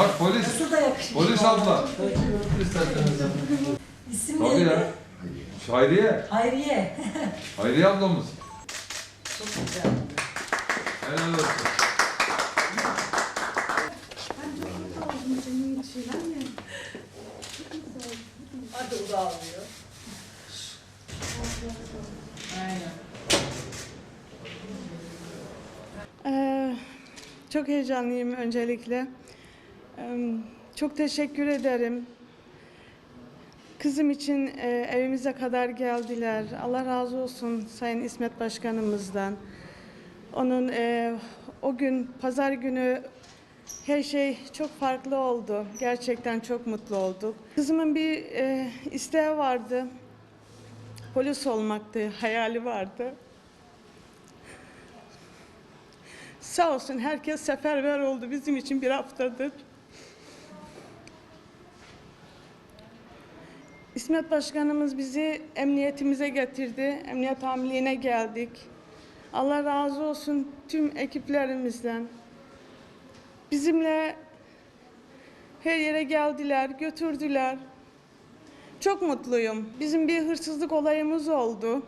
Bak polis. Nasıl da yakışmış. Polis abla. İsim Tabii neydi? ya. Hayriye. Hayriye. Hayriye ablamız. Çok güzel. Helal olsun. Hadi o da ağlıyor. Aynen. Ee, çok heyecanlıyım öncelikle. Çok teşekkür ederim. Kızım için e, evimize kadar geldiler. Allah razı olsun Sayın İsmet Başkanımızdan. Onun e, o gün pazar günü her şey çok farklı oldu. Gerçekten çok mutlu olduk. Kızımın bir e, isteği vardı. Polis olmaktı, hayali vardı. Sağ olsun herkes seferber oldu bizim için bir haftadır. İsmet Başkanımız bizi emniyetimize getirdi. Emniyet amirliğine geldik. Allah razı olsun tüm ekiplerimizden. Bizimle her yere geldiler, götürdüler. Çok mutluyum. Bizim bir hırsızlık olayımız oldu.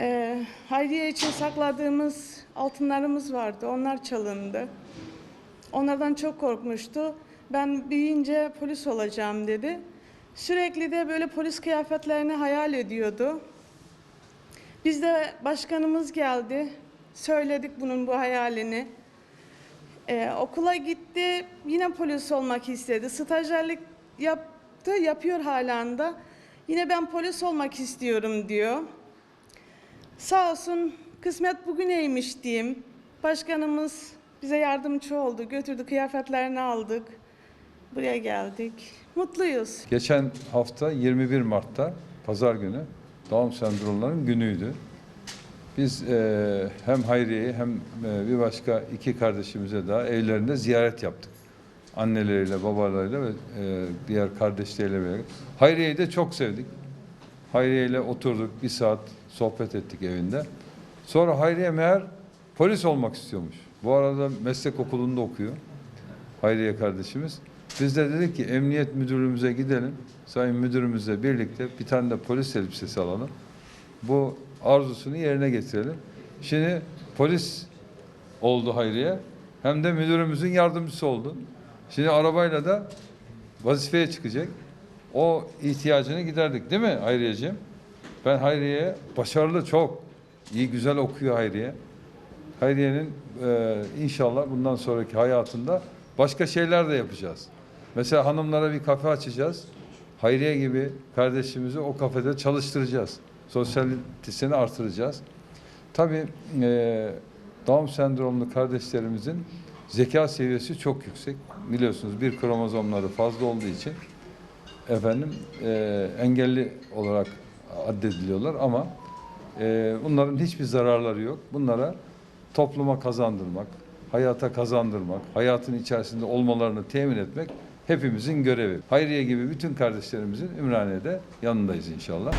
Ee, Hayriye için sakladığımız altınlarımız vardı. Onlar çalındı. Onlardan çok korkmuştu. Ben büyüyünce polis olacağım dedi. Sürekli de böyle polis kıyafetlerini hayal ediyordu. Biz de başkanımız geldi. Söyledik bunun bu hayalini. Ee, okula gitti. Yine polis olmak istedi. Stajyerlik yaptı. Yapıyor halen de. Yine ben polis olmak istiyorum diyor. Sağ olsun kısmet bugüneymiş diyeyim. Başkanımız bize yardımcı oldu. Götürdü kıyafetlerini aldık. Buraya geldik. Mutluyuz. Geçen hafta 21 Mart'ta pazar günü Down sendromların günüydü. Biz e, hem Hayriye'yi hem e, bir başka iki kardeşimize daha evlerinde ziyaret yaptık. Anneleriyle, babalarıyla ve e, diğer kardeşleriyle birlikte. Hayriye'yi de çok sevdik. Hayriye ile oturduk, bir saat sohbet ettik evinde. Sonra Hayriye meğer polis olmak istiyormuş. Bu arada meslek okulunda okuyor. Hayriye kardeşimiz. Biz de dedik ki emniyet müdürlüğümüze gidelim. Sayın müdürümüzle birlikte bir tane de polis elbisesi alalım. Bu arzusunu yerine getirelim. Şimdi polis oldu Hayriye. Hem de müdürümüzün yardımcısı oldu. Şimdi arabayla da vazifeye çıkacak. O ihtiyacını giderdik değil mi Hayriyeciğim? Ben Hayriye'ye başarılı çok. iyi güzel okuyor Hayriye. Hayriye'nin e, inşallah bundan sonraki hayatında başka şeyler de yapacağız. Mesela hanımlara bir kafe açacağız. Hayriye gibi kardeşimizi o kafede çalıştıracağız. Sosyalitesini artıracağız. Tabii e, Down sendromlu kardeşlerimizin zeka seviyesi çok yüksek. Biliyorsunuz bir kromozomları fazla olduğu için efendim e, engelli olarak addediliyorlar ama e, bunların hiçbir zararları yok. Bunlara topluma kazandırmak, hayata kazandırmak, hayatın içerisinde olmalarını temin etmek hepimizin görevi. Hayriye gibi bütün kardeşlerimizin Ümraniye'de yanındayız inşallah.